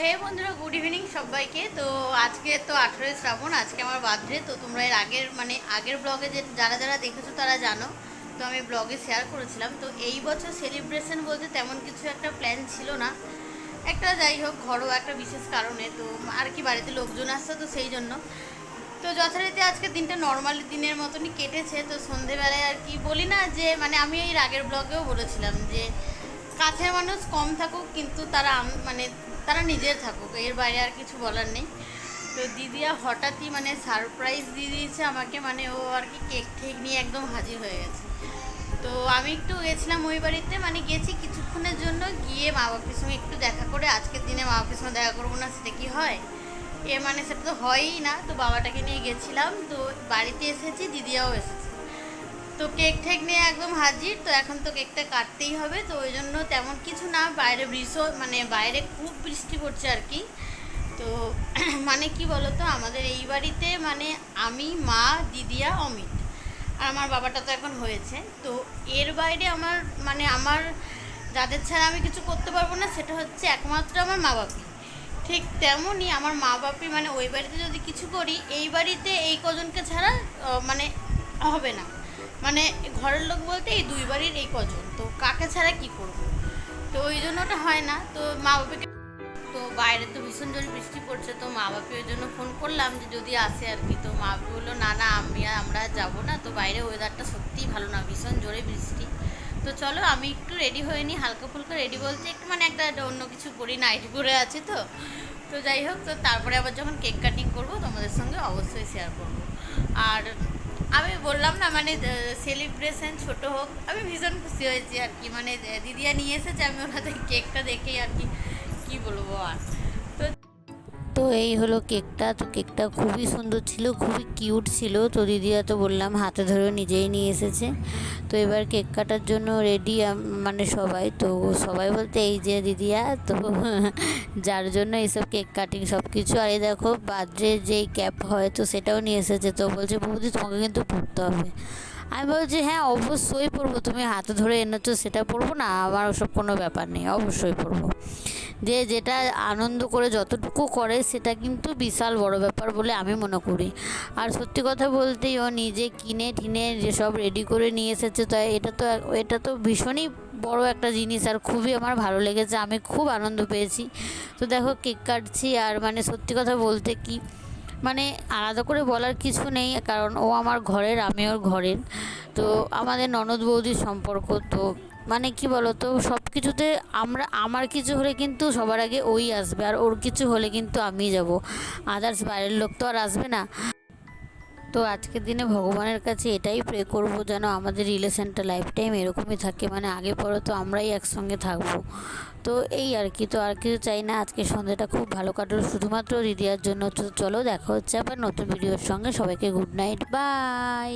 হে বন্ধুরা good evening সবাইকে। তো আজকে তো আঠেরোই শ্রাবণ, আজকে আমার বার্থডে, তো তোমরা এর আগের মানে আগের ব্লগে যে, যারা যারা দেখেছ তারা জানো। তো আমি ব্লগে শেয়ার করেছিলাম। তো এই বছর সেলিব্রেশন বলতে তেমন কিছু একটা প্ল্যান ছিল না। একটা যাই হোক, ঘরোয়া একটা বিশেষ কারণে, তো আর কি বাড়িতে লোকজন আসছে তো সেই জন্য। তো যথারীতি আজকে দিনটা নর্মালি দিনের মতনই কেটেছে। তো সন্ধেবেলায় আর কি বলি না যে মানে আমি এর আগের ব্লগেও বলেছিলাম যে কাছের মানুষ কম থাকুক, কিন্তু তারা মানে তারা নিজের থাকুক, এর বাইরে আর কিছু বলার নেই। তো দিদিয়া হঠাৎই মানে সারপ্রাইজ দিয়ে দিয়েছে আমাকে মানে ও আর কি কেক ঠেক নিয়ে একদম হাজির হয়ে গেছে। তো আমি একটু গেছিলাম ওই বাড়িতে মানে গেছি কিছুক্ষণের জন্য, গিয়ে মা বাপির সঙ্গে একটু দেখা করে আজকের দিনে মা বাপির সঙ্গে দেখা করব না, সেটা কি হয়? এ মানে সেটা তো হয়ই না, তো বাবাটাকে নিয়ে গেছিলাম, তো বাড়িতে এসেছি, দিদিয়াও এসেছে। তো কেক ঠেক নিয়ে একদম হাজির, তো এখন তো কেকটা কাটতেই হবে, তো ওই জন্য তেমন কিছু না, বাইরে বৃষ্টি মানে বাইরে খুব বৃষ্টি পড়ছে আর কি। তো মানে কি বলতো, আমাদের এই বাড়িতে মানে আমি, মা, দিদিয়া, অমিত। আর আমার বাবাটা তো এখন হয়েছে। তো এর বাইরে আমার মানে আমার যাদের ছাড়া আমি কিছু করতে পারব না, সেটা হচ্ছে একমাত্র আমার মা বাপি। ঠিক তেমনই আমার মা বাপি মানে ওই বাড়িতে যদি কিছু করি, এই বাড়িতে এই কজনকে ছাড়া মানে হবে না। মানে ঘরের লোক বলতে এই দুই বাড়ির এই কজন, তো কাকে ছাড়া কি করব? তো ওই জন্য ওটা হয় না, তো মা বাবাকে তো বাইরে তো ভীষণ জোরে বৃষ্টি পড়ছে, তো মা বাপি ওই জন্য ফোন করলাম যে যদি আসে আর কি, তো মা বাপি বলল, না না, আমি আমরা যাব না। তো বাইরে ওয়েদারটা সত্যিই ভালো না, ভীষণ জোরে বৃষ্টি। তো চলো, আমি একটু রেডি হয়ে নিই হালকা ফুলকা রেডি বলতে একটু মানে একটা অন্য কিছু করি নাইট করে আছে তো। তো যাই হোক, তো তারপরে আবার যখন কেক কাটিং করব, তোমাদের সঙ্গে অবশ্যই শেয়ার করব। আর আমি বললাম না মানে সেলিব্রেশন ছোট হোক। আমি ভীষণ খুশি হয়েছি আর কি। মানে দিদিয়া নিয়ে এসেছে, আমি ওনাদের কেকটা দেখেই আর কি, কী বলব আর। তো এই হলো কেকটা। তো কেকটা খুবই সুন্দর ছিল, খুবই কিউট ছিল। তো দিদিরা তো বললাম, হাতে ধরে নিজেই নিয়ে এসেছে। তো এবার কেক কাটার জন্য রেডি মানে সবাই। তো সবাই বলতে এই যে দিদিয়া তো যার জন্য এইসব কেক কাটিং সব কিছু আর এই দেখো বার্থডে যেই ক্যাপ হয়, তো সেটাও নিয়ে এসেছে। তো বলছে, বৌদি, তোমাকে কিন্তু পড়তে হবে। আমি বলছি হ্যাঁ অবশ্যই পড়ব তুমি হাতে ধরে এনেছো, সেটা পড়ব না। আমার ওসব কোনো ব্যাপার নেই, অবশ্যই পড়ব যে যেটা আনন্দ করে যতটুকু করে সেটা কিন্তু বিশাল বড় ব্যাপার বলে আমি মনে করি। আর সত্যি কথা বলতেই ও নিজে কিনে টিনে যেসব রেডি করে নিয়ে এসেছে তো এটা তো এটা তো ভীষণই বড় একটা জিনিস আর খুবই আমার ভালো লেগেছে, আমি খুব আনন্দ পেয়েছি। তো দেখো কেক কাটছি আর মানে সত্যি কথা বলতে কি মানে আলাদা করে বলার কিছু নেই কারণ ও আমার ঘরের আমি ওর ঘরের। তো আমাদের ননদ বৌদির সম্পর্ক তো মানে কি বলো তো সব কিছুতে আমরা, আমার কিছু হলে কিন্তু সবার আগে ওই আসবে আর ওর কিছু হলে কিন্তু আমি যাব। আদার্স বাইরের লোক তো আর আসবে না। তো আজকের দিনে ভগবানের কাছে এটাই প্রে করব যেন আমাদের রিলেশনটা লাইফ টাইম এরকমই থাকে। মানে আগে পরে তো আমরাই একসঙ্গে থাকব। তো এই আর কি, তো আর কিছু চাই না। আজকে সন্ধ্যাটা খুব ভালো কাটলো শুধুমাত্র দিদিয়ার জন্য। তো চলো দেখা হচ্ছে আবার নতুন ভিডিওর সঙ্গে। সবাইকে গুড নাইট বাই